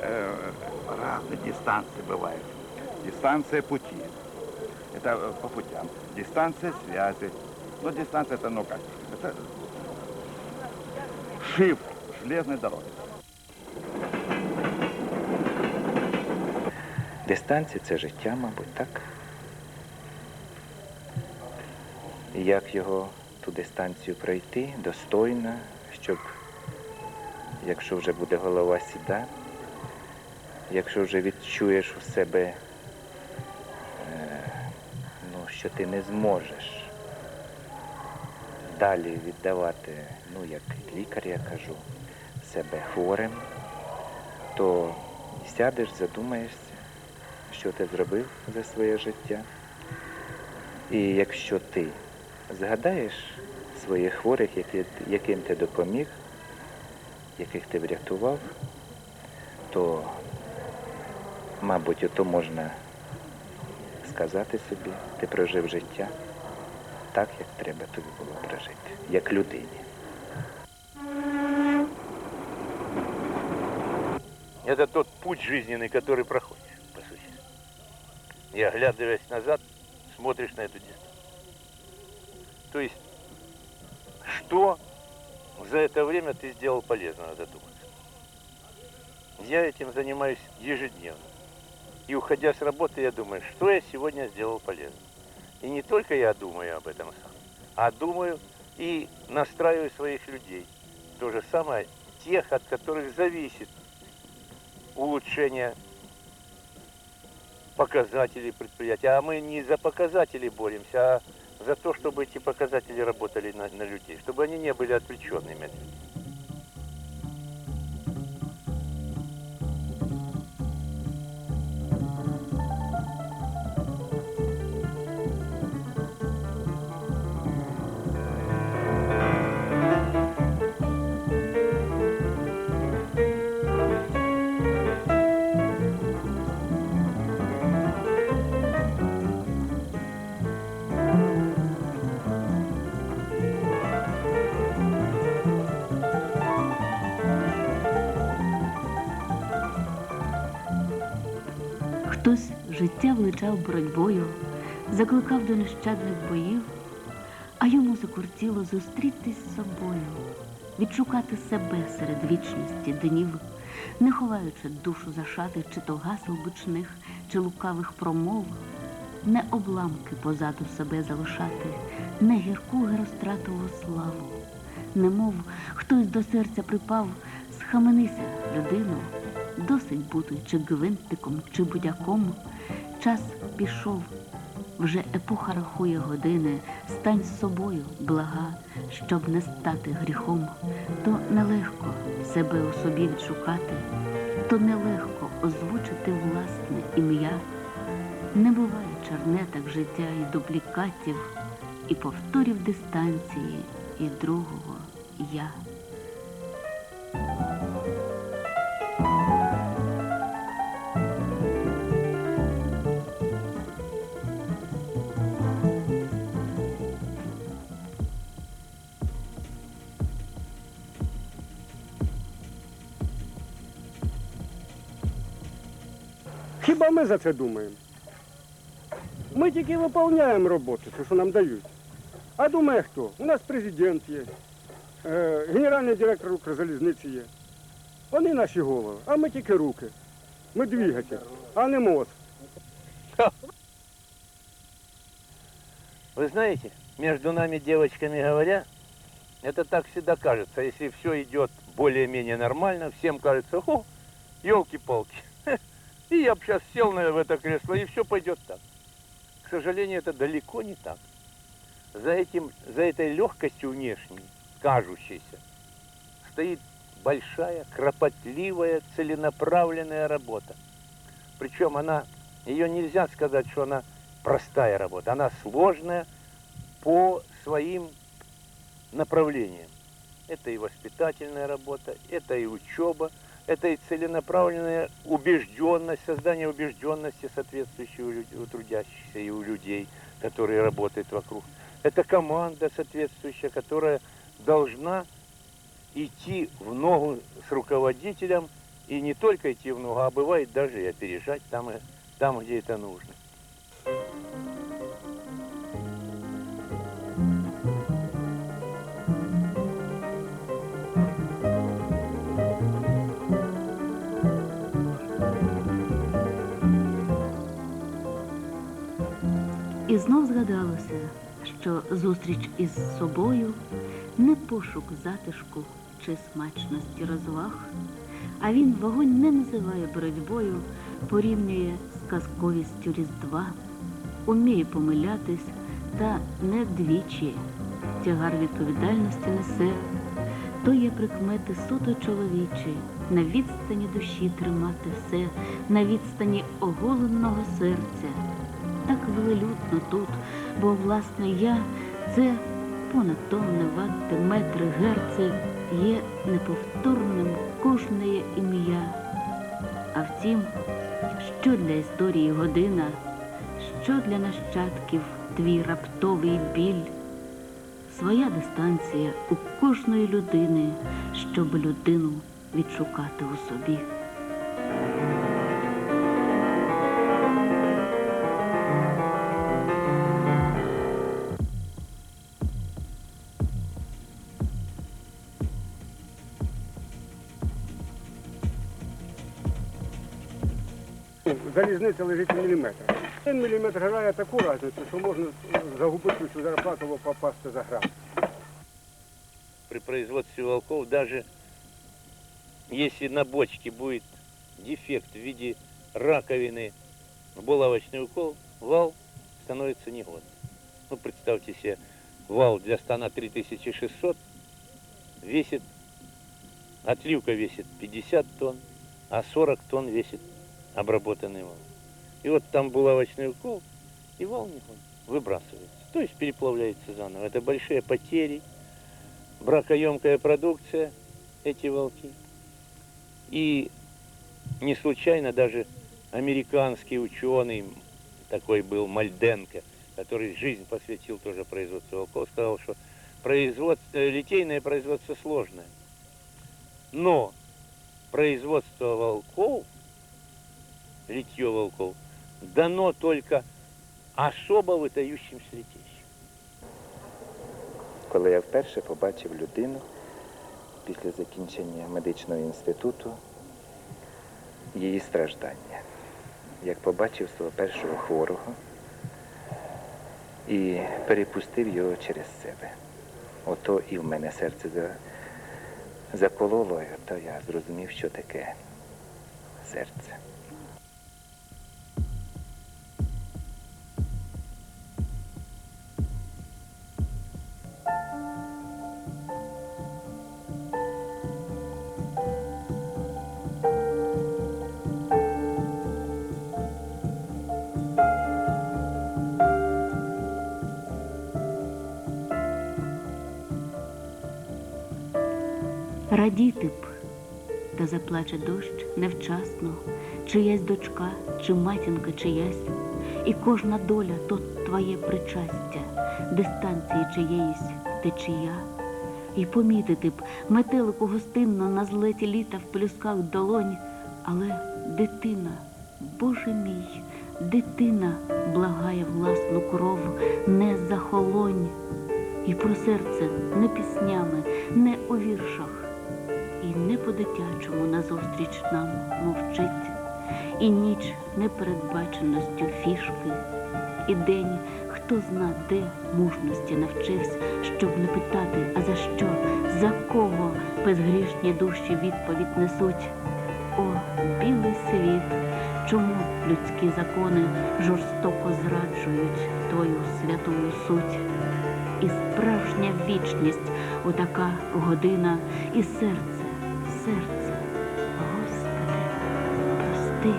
Э, разные дистанции бывают. Дистанция пути. Это э, по путям. Дистанция связи. Но дистанция это, ну как, это шиф железной дороги. Дистанція це життя, мабуть, так. Як його ту дистанцію пройти достойно, щоб, якщо вже буде голова сіда, якщо вже відчуєш у себе, е, ну, що ти не зможеш далі віддавати, ну, як лікар я кажу, себе хворим, то сядеш, задумаєшся, що ти зробив за своє життя. І якщо ти згадаєш своїх хворих, які, яким ти допоміг, яких ти врятував, то, мабуть, ото можна сказати собі, ти прожив життя так, як треба тобі було прожити, як людині. Это тот путь жизненный, который проходишь, по сути. И оглядываясь назад, смотришь на эту дистанцию. То есть, что за это время ты сделал полезного, задуматься. Я этим занимаюсь ежедневно. И уходя с работы, я думаю, что я сегодня сделал полезно. И не только я думаю об этом сам, а думаю и настраиваю своих людей. То же самое тех, от которых зависит улучшение показателей предприятия. А мы не за показатели боремся, а за то, чтобы эти показатели работали на, на людей, чтобы они не были отвлеченными. Хтось життя вличав боротьбою, закликав до нещадних боїв, а йому закуртіло зустрітись з собою, відшукати себе серед вічності днів, не ховаючи душу за шати чи то гасел бучних, чи лукавих промов, не обламки позаду себе залишати, не гірку геростратову славу, немов хтось до серця припав, схаменися, людину, досить бути чи гвинтиком, чи будяком. Час пішов, вже епоха рахує години, стань з собою, блага, щоб не стати гріхом. То нелегко себе у собі відшукати, то нелегко озвучити власне ім'я. Не буває чернеток життя і дублікатів, і повторів дистанції, і другого я. Хіба ми за це думаємо? Ми тільки виконуємо роботу, те, що нам дають. А думає хто? У нас президент є, е, генеральний директор Укрзалізниці є. Вони наші голови, а ми тільки руки. Ми двигатель, а не мозг. Вы знаете, между нами девочками говоря, это так всегда кажется. Если все идет более-менее нормально, всем кажется, о, елки-палки. И я бы сейчас сел на, это кресло, и все пойдет так. К сожалению, это далеко не так. За, этим, за этой легкостью внешней, кажущейся, стоит большая, кропотливая, целенаправленная работа. Причем она, ее нельзя сказать, что она простая работа, она сложная по своим направлениям. Это и воспитательная работа, это и учеба, это и целенаправленная убежденность, создание убежденности соответствующей у, у трудящихся и у людей, которые работают вокруг. Это команда соответствующая, которая должна идти в ногу с руководителем И не только идти в ногу, а бывает даже и опережать там, и- там где это нужно. Знов згадалося, що зустріч із собою не пошук затишку чи смачності розваг, а він вогонь не називає боротьбою, порівнює з казковістю Різдва, уміє помилятись та не двічі тягар відповідальності несе. То є прикмети суто чоловічі, на відстані душі тримати все, на відстані оголеного серця так велелюдно тут, бо власне я це понад тонни, ватти, метри, герци є неповторним кожне ім'я. А втім, що для історії година, що для нащадків твій раптовий біль, своя дистанція у кожної людини, щоб людину відшукати у собі. Залізниця лежить в міліметрах. Один міліметр грає таку різницю, що можна загубити всю зарплату або попасти за грам. При производстве волков даже если на бочке будет дефект в виде раковины, булавочный укол, вал становится негодным. Ну, представьте себе, вал для стана 3600 весит, отливка весит 50 тонн, а 40 тонн весит обработанный вал. И вот там булавочный укол, и вал не ходит, выбрасывается. То есть переплавляется заново. Это большие потери, бракоемкая продукция, эти волки. И не случайно даже американский ученый, такой был Мальденко, который жизнь посвятил тоже производству волков, сказал, что производство, э, литейное производство сложное. Но производство волков, литье волков, дано только особо выдающимся литейщикам. Коли я вперше побачив людину після закінчення медичного інституту, її страждання, як побачив свого першого хворого і перепустив його через себе. Ото і в мене серце закололо, і ото я зрозумів, що таке серце. Радіти б, та заплаче дощ невчасно, чиясь дочка, чи матінка чиясь, і кожна доля то твоє причастя, дистанції чиєїсь течія. І помітити б метелику гостинно на злеті літа в плюсках долонь, але дитина, Боже мій, дитина благає власну кров, не захолонь. І про серце не піснями, не у віршах, і не по-дитячому назустріч нам мовчить, і ніч непередбаченостю фішки, і день, хто зна, де мужності навчився, щоб не питати, а за що, за кого безгрішні душі відповідь несуть. О, білий світ, чому людські закони жорстоко зраджують твою святую суть? І справжня вічність отака година, і серце, серце, Господи, прости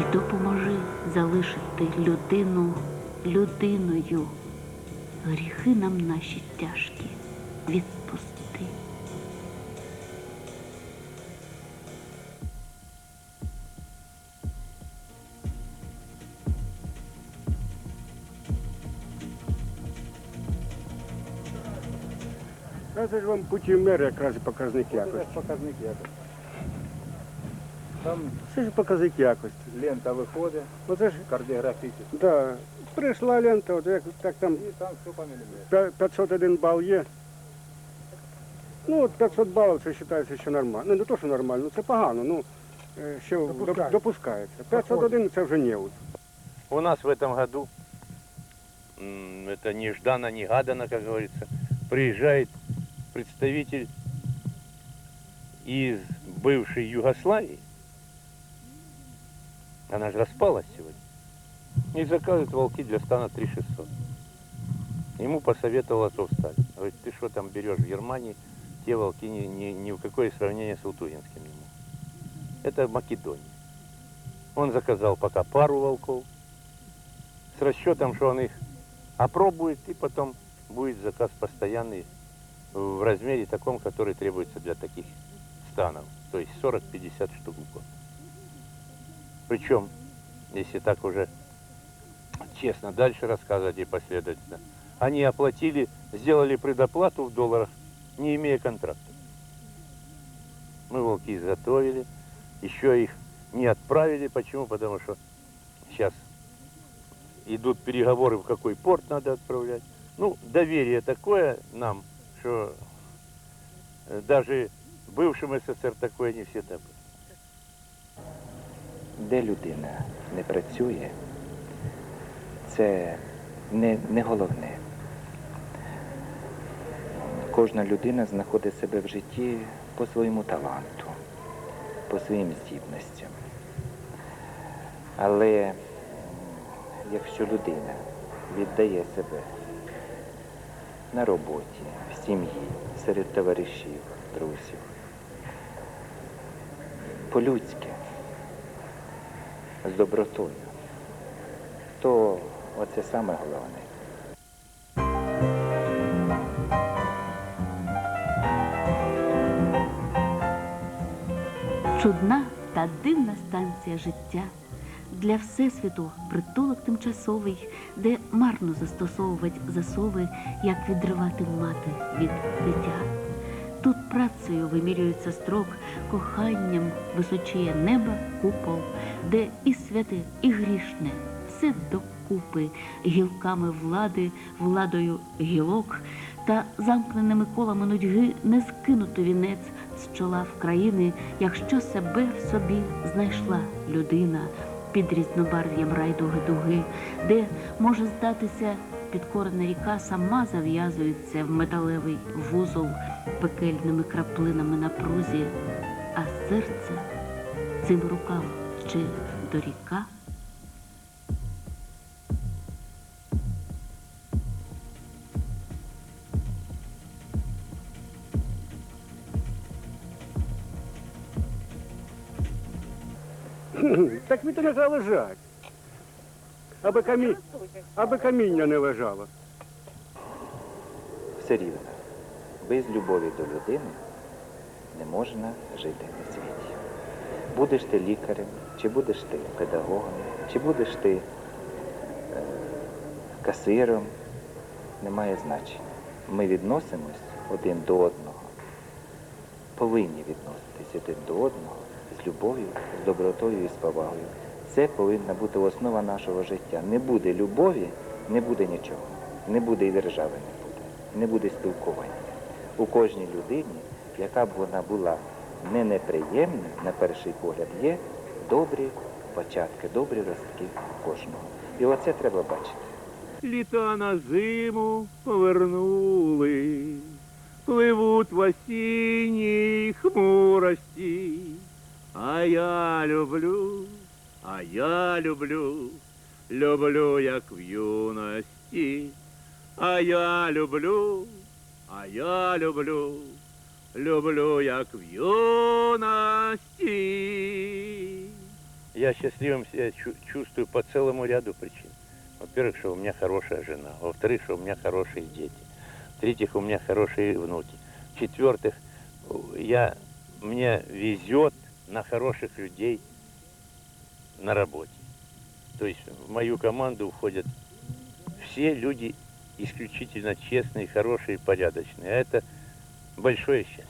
і допоможи залишити людину людиною. Гріхи нам наші тяжкі відпусти. Це ж вам путівмер якраз і показник якості. Показник якості. Там Це ж показник якості. лента виходить, Оце ж, кардіографічна, да, прийшла лента, от як так там і там все по міліметру. пя- 501 бал є. Ну, от 500 балів це вважається ще нормально. Ну, не то, що нормально, це погано, ну, е, ще доп- Допускається. допускається. 501 це вже неуд. У нас в этом году, м, это нежданно, негаданно, как говорится, приезжает представитель из бывшей Югославии. Она же распалась сегодня. И заказывает волки для стана 3600. Ему посоветовал Азовсталь. Говорит, ты что там берешь в Германии, те волки ни, ни, ни в какое сравнение с Лутугинским не могут. Это Македония. Он заказал пока пару волков, с расчетом, что он их опробует, и потом будет заказ постоянный в размере таком, который требуется для таких станов. То есть 40-50 штук в год. Причем, если так уже честно дальше рассказывать и последовательно, они оплатили, сделали предоплату в долларах, не имея контракта. Мы волки изготовили, еще их не отправили. Почему? Потому что сейчас идут переговоры, в какой порт надо отправлять. Ну, доверие такое нам, что э, даже бывшим СССР такое не все добры. Де людина не працює, це не, не головне. Кожна людина знаходить себе в житті по своєму таланту, по своїм здібностям. Але м, якщо людина віддає себе на роботі, в сім'ї, серед товаришів, друзів, по-людськи, з добротою, то оце саме головне. Чудна та дивна станція життя. Для Всесвіту притулок тимчасовий, де марно застосовувати засови, як відривати мати від дитя. Тут працею вимірюється строк, коханням височіє неба купол, де і святе, і грішне, все докупи, гілками влади, владою гілок, та замкненими колами нудьги не скинуто вінець з чола в країни, якщо себе в собі знайшла людина під різнобарв'ям райдуги дуги, де може здатися підкорена ріка сама зав'язується в металевий вузол пекельними краплинами на прузі, а серце цим рукам ще доріка. Так від треба лежать. Аби, камінь, аби каміння не лежало. Все рівно, без любові до людини не можна жити на світі. Будеш ти лікарем, чи будеш ти педагогом, чи будеш ти е, касиром, не має значення. Ми відносимось один до одного, повинні відноситись один до одного з любов'ю, з добротою і з повагою. Це повинна бути основа нашого життя. Не буде любові, не буде нічого. Не буде і держави не буде, не буде спілкування. У кожній людині, яка б вона була не неприємна, на перший погляд, є добрі початки, добрі ростки кожного. І оце треба бачити. Літа на зиму повернули, пливуть в осінній хмурості. Я люблю, а я люблю, люблю, як в юності. А я люблю, а я люблю, люблю, як в юности. Я счастливым себя чу- чувствую по целому ряду причин. Во-первых, что у меня хорошая жена. Во-вторых, что у меня хорошие дети. В-третьих, у меня хорошие внуки. В-четвертых, я, мне везет на хороших людей на работе. То есть в мою команду входят все люди исключительно честные, хорошие, порядочные. А это большое счастье.